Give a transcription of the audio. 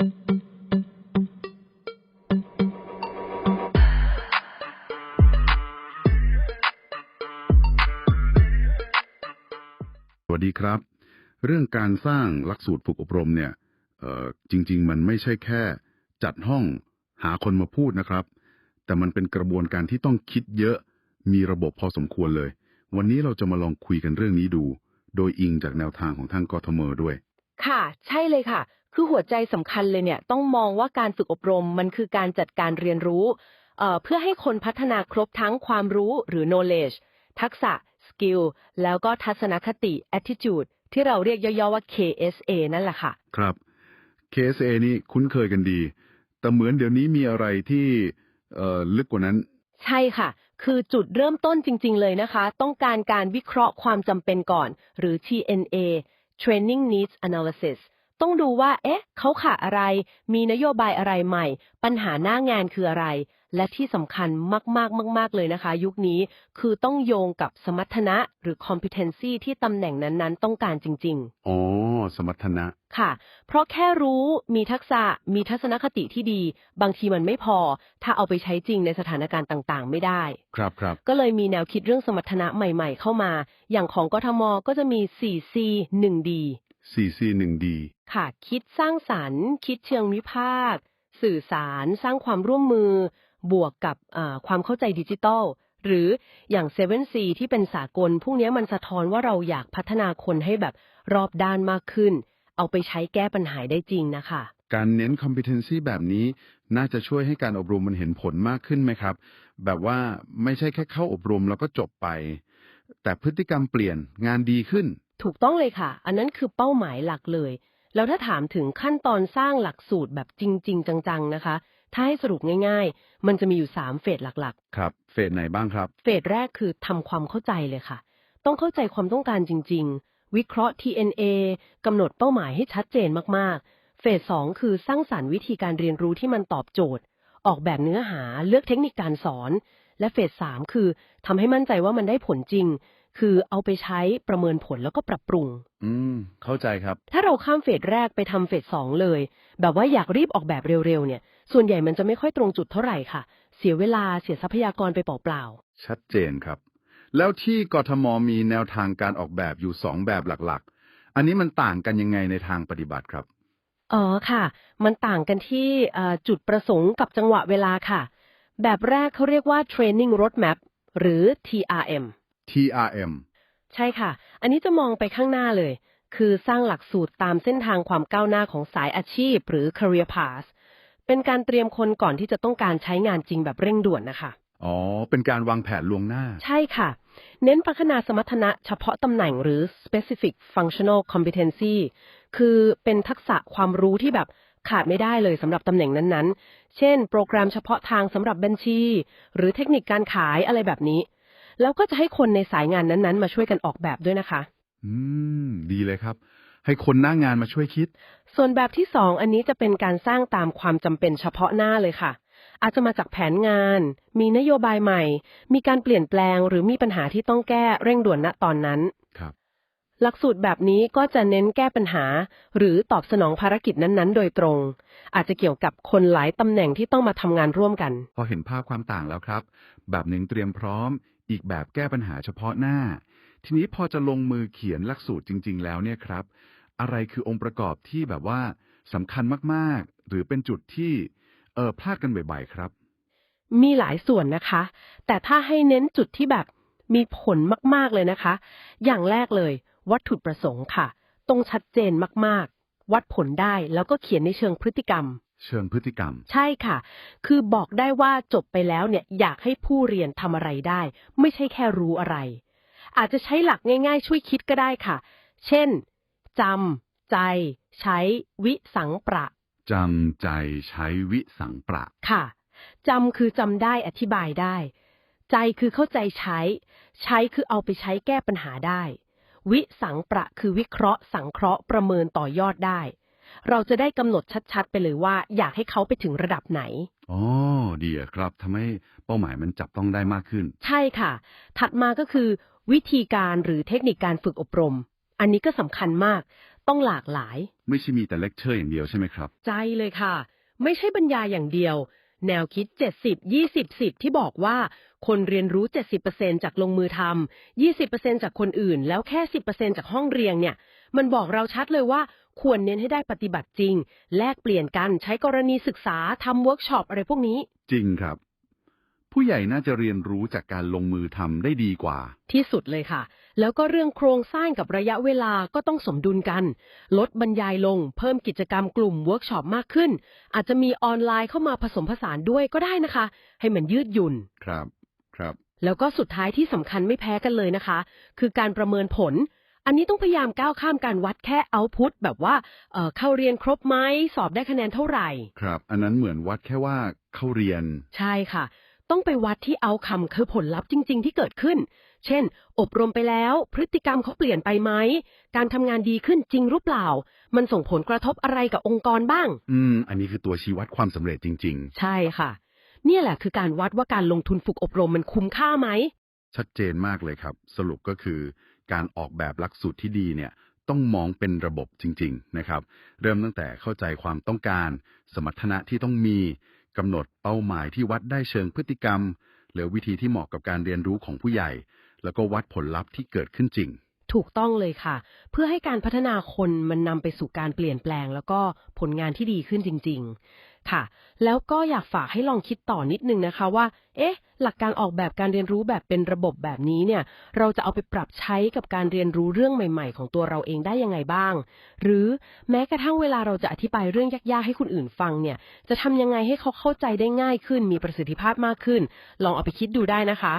สวัสดีครับ เรื่องการสร้างหลักสูตรฝึกอบรมเนี่ยจริง ๆ มันไม่ใช่แค่จัดห้องหาคนมาพูดนะครับ แต่มันเป็นกระบวนการที่ต้องคิดเยอะมีระบบพอสมควรเลย วันนี้เราจะมาลองคุยกันเรื่องนี้ดู โดยอิงจากแนวทางของทางกทมด้วย ค่ะ ใช่เลยค่ะ คือหัวใจสำคัญเลยเนี่ยต้องมองว่าการฝึกอบรมมันคือการจัดการเรียนรู้เอ่อเพื่อให้คนพัฒนาครบทั้งความรู้หรือ knowledge ทักษะ skill แล้วก็ทัศนคติ attitude ที่เราเรียกย่อๆว่า KSA นั่นแหละค่ะ ครับ KSA นี่คุ้นเคยกันดี แต่เหมือนเดี๋ยวนี้มีอะไรที่เอ่อลึกกว่านั้น ใช่ค่ะ คือจุดเริ่มต้นจริง ๆ เลยนะคะ ต้องการการวิเคราะห์ความจำเป็นก่อน หรือ TNA Training Needs Analysis ต้องดูว่า เอ๊ะ เขาขาดอะไร มีนโยบายอะไรใหม่ ปัญหาหน้างานคืออะไร และที่สำคัญมากๆมาก ๆ เลยนะคะ ยุคนี้คือต้องโยงกับสมรรถนะหรือ competency ที่ตำแหน่งนั้นๆ ต้องการจริง ๆ อ๋อ สมรรถนะ ค่ะ เพราะแค่รู้มีทักษะมีทัศนคติที่ดี บางทีมันไม่พอ ถ้าเอาไปใช้จริงในสถานการณ์ต่างๆ ไม่ได้ ครับครับ ก็เลยมีแนวคิดเรื่องสมรรถนะใหม่ ๆ เข้ามา อย่างของกทมก็จะมี 4C 1D 4C 1D ค่ะ คิดสร้างสรรค์ คิดเชิงวิพากษ์สื่อสาร สร้างความร่วมมือ บวกกับอ่าความเข้าใจดิจิทัลหรืออย่าง 7C ที่เป็นสากล พวกเนี้ยมันสะท้อนว่าเราอยากพัฒนาคนให้แบบรอบด้านมากขึ้น เอาไปใช้แก้ปัญหาได้จริงนะคะ การเน้น competency แบบนี้ น่าจะช่วยให้การอบรมมันเห็นผลมากขึ้นไหมครับ แบบว่าไม่ใช่แค่เข้าอบรมแล้วก็จบไป แต่พฤติกรรมเปลี่ยนงานดีขึ้น ถูกต้องเลยค่ะ อันนั้นคือเป้าหมายหลักเลย แล้วถ้าถามถึงขั้นตอนสร้างหลักสูตรแบบจริง ๆ จัง ๆ นะคะ ถ้าให้สรุปง่าย ๆ มันจะมีอยู่ 3 เฟสหลักครับ เฟสไหนบ้างครับๆเฟสแรกคือทำความเข้าใจเลยค่ะ ต้องเข้าใจความต้องการจริง ๆ วิเคราะห์ TNA กำหนดเป้าหมายให้ชัดเจนมากๆ เฟสสองคือสร้างสรรค์วิธีการเรียนรู้ที่มันตอบโจทย์ ออกแบบเนื้อหาเลือกเทคนิคการสอน และเฟสสามคือทำให้มั่นใจว่ามันได้ผลจริง คือเอาไปใช้ประเมินผลแล้วก็ปรับปรุง อืม เข้าใจครับ ถ้าเราข้ามเฟสแรกไปทำเฟสสองเลย แบบว่าอยากรีบออกแบบเร็วๆเนี่ย ส่วนใหญ่มันจะไม่ค่อยตรงจุดเท่าไหร่ค่ะ เสียเวลาเสียทรัพยากรไปเปล่าชัดเจนครับ แล้วที่กทมมีแนวทางการออกแบบอยู่สองแบบหลักๆ อันนี้มันต่างกันยังไงในทางปฏิบัติครับๆอ๋อค่ะ มันต่างกันที่เอ่อจุดประสงค์กับจังหวะเวลาค่ะ แบบแรกเขาเรียกว่า training roadmap หรือ TRM TRM ใช่ค่ะ อันนี้จะมองไปข้างหน้าเลย คือสร้างหลักสูตรตามเส้นทางความก้าวหน้าของสายอาชีพ หรือ career path เป็นการเตรียมคนก่อนที่จะต้องการใช้งานจริงแบบเร่งด่วนนะคะ อ๋อ เป็นการวางแผนล่วงหน้า ใช่ค่ะ เน้นพัฒนาสมรรถนะเฉพาะตำแหน่งหรือ specific functional competency คือเป็นทักษะความรู้ที่แบบ ขาดไม่ได้เลยสำหรับตำแหน่งนั้นๆ เช่น โปรแกรมเฉพาะทางสำหรับบัญชี หรือเทคนิคการขายอะไรแบบนี้ แล้วก็จะให้คนในสายงานนั้นๆ มาช่วยกันออกแบบด้วยนะคะ อืม ดีเลยครับ ให้คนหน้างานมาช่วยคิด ส่วนแบบที่สองอันนี้จะเป็นการสร้างตามความจำเป็นเฉพาะหน้าเลยค่ะ อาจจะมาจากแผนงาน มีนโยบายใหม่ มีการเปลี่ยนแปลง หรือมีปัญหาที่ต้องแก้เร่งด่วนณตอนนั้นครับ หลักสูตรแบบนี้ก็จะเน้นแก้ปัญหา หรือตอบสนองภารกิจนั้นๆ โดยตรง อาจจะเกี่ยวกับคนหลายตำแหน่งที่ต้องมาทำงานร่วมกัน พอเห็นภาพความต่างแล้วครับ แบบหนึ่งเตรียมพร้อม อีกแบบแก้ปัญหาเฉพาะหน้า ทีนี้พอจะลงมือเขียนหลักสูตรจริง ๆ แล้วเนี่ยครับ อะไรคือองค์ประกอบที่แบบว่าสำคัญมากๆ หรือเป็นจุดที่เออพลาดกันบ่อยๆครับ มีหลายส่วนนะคะ แต่ถ้าให้เน้นจุดที่แบบมีผลมาก ๆ เลยนะคะ อย่างแรกเลย วัตถุประสงค์ค่ะ ต้องชัดเจนมากๆ วัดผลได้แล้วก็เขียนในเชิงพฤติกรรม เชิงพฤติกรรม ใช่ค่ะ คือบอกได้ว่าจบไปแล้วเนี่ยอยากให้ผู้เรียนทำอะไรได้ ไม่ใช่แค่รู้อะไร อาจจะใช้หลักง่าย ๆ ช่วยคิดก็ได้ค่ะ เช่นจำใจ ใช้วิสังประจำใจใช้วิสังประค่ะจำคือจำได้อธิบายได้ ใจคือเข้าใจใช้ ใช้คือเอาไปใช้แก้ปัญหาได้ วิสังประคือวิเคราะห์สังเคราะห์ประเมินต่อยอดได้ เราจะได้กำหนดชัดๆ ไปเลยว่า อยากให้เขาไปถึงระดับไหน อ๋อ ดีอะครับทำให้เป้าหมายมันจับต้องได้มากขึ้น ใช่ค่ะ ถัดมาก็คือ วิธีการหรือเทคนิคการฝึกอบรม อันนี้ก็สำคัญมาก ต้องหลากหลาย ไม่ใช่มีแต่เลคเชอร์อย่างเดียวใช่ไหมครับ ใจเลยค่ะ ไม่ใช่บรรยายอย่างเดียว แนวคิด 70 20 10 ที่บอกว่า คนเรียนรู้ 70%จากลงมือทำ 20%จากคนอื่น แล้วแค่ 10%จากห้องเรียนเนี่ย มันบอกเราชัดเลยว่าควรเน้นให้ได้ปฏิบัติจริง แลกเปลี่ยนกันใช้กรณีศึกษาทำเวิร์กช็อปอะไรพวกนี้ จริงครับ ผู้ใหญ่น่าจะเรียนรู้จากการลงมือทำได้ดีกว่า ที่สุดเลยค่ะ แล้วก็เรื่องโครงสร้างกับระยะเวลาก็ต้องสมดุลกัน ลดบรรยายลง เพิ่มกิจกรรมกลุ่มเวิร์กช็อปมากขึ้น อาจจะมีออนไลน์เข้ามาผสมผสานด้วยก็ได้นะคะ ให้มันยืดหยุ่น ครับ ครับ แล้วก็สุดท้ายที่สำคัญไม่แพ้กันเลยนะคะ คือการประเมินผล อันนี้ต้องพยายามก้าวข้ามการวัดแค่เอาพุตแบบว่าเอ่อเข้าเรียนครบไหมสอบได้คะแนนเท่าไหร่ ครับ อันนั้นเหมือนวัดแค่ว่าเข้าเรียน ใช่ค่ะ ต้องไปวัดที่เอาคำคือผลลัพธ์จริง ๆ ที่เกิดขึ้น เช่น อบรมไปแล้ว พฤติกรรมเขาเปลี่ยนไปไหม การทำงานดีขึ้นจริงหรือเปล่า มันส่งผลกระทบอะไรกับองค์กรบ้าง อืม อันนี้คือตัวชี้วัดความสำเร็จจริงใช่ค่ะ เนี่ยแหละคือการวัดว่าการลงทุนฝึกอบรมมันคุ้มค่าไหมๆชัดเจนมากเลยครับ สรุปก็คือ การออกแบบหลักสูตรที่ดีเนี่ย ต้องมองเป็นระบบจริง ๆ นะครับ เริ่มตั้งแต่เข้าใจความต้องการ สมรรถนะที่ต้องมี กำหนดเป้าหมายที่วัดได้เชิงพฤติกรรม หรือวิธีที่เหมาะกับการเรียนรู้ของผู้ใหญ่ แล้วก็วัดผลลัพธ์ที่เกิดขึ้นจริง ถูกต้องเลยค่ะ เพื่อให้การพัฒนาคนมันนำไปสู่การเปลี่ยนแปลง แล้วก็ผลงานที่ดีขึ้นจริง ๆ ค่ะ แล้วก็อยากฝากให้ลองคิดต่อนิดนึงนะคะว่า เอ๊ะ หลักการออกแบบการเรียนรู้แบบเป็นระบบแบบนี้เนี่ย เราจะเอาไปปรับใช้กับการเรียนรู้เรื่องใหม่ ๆ ของตัวเราเองได้ยังไงบ้าง หรือแม้กระทั่งเวลาเราจะอธิบายเรื่องยากๆให้คนอื่นฟังเนี่ย จะทำยังไงให้เขาเข้าใจได้ง่ายขึ้น มีประสิทธิภาพมากขึ้น ลองเอาไปคิดดูได้นะคะ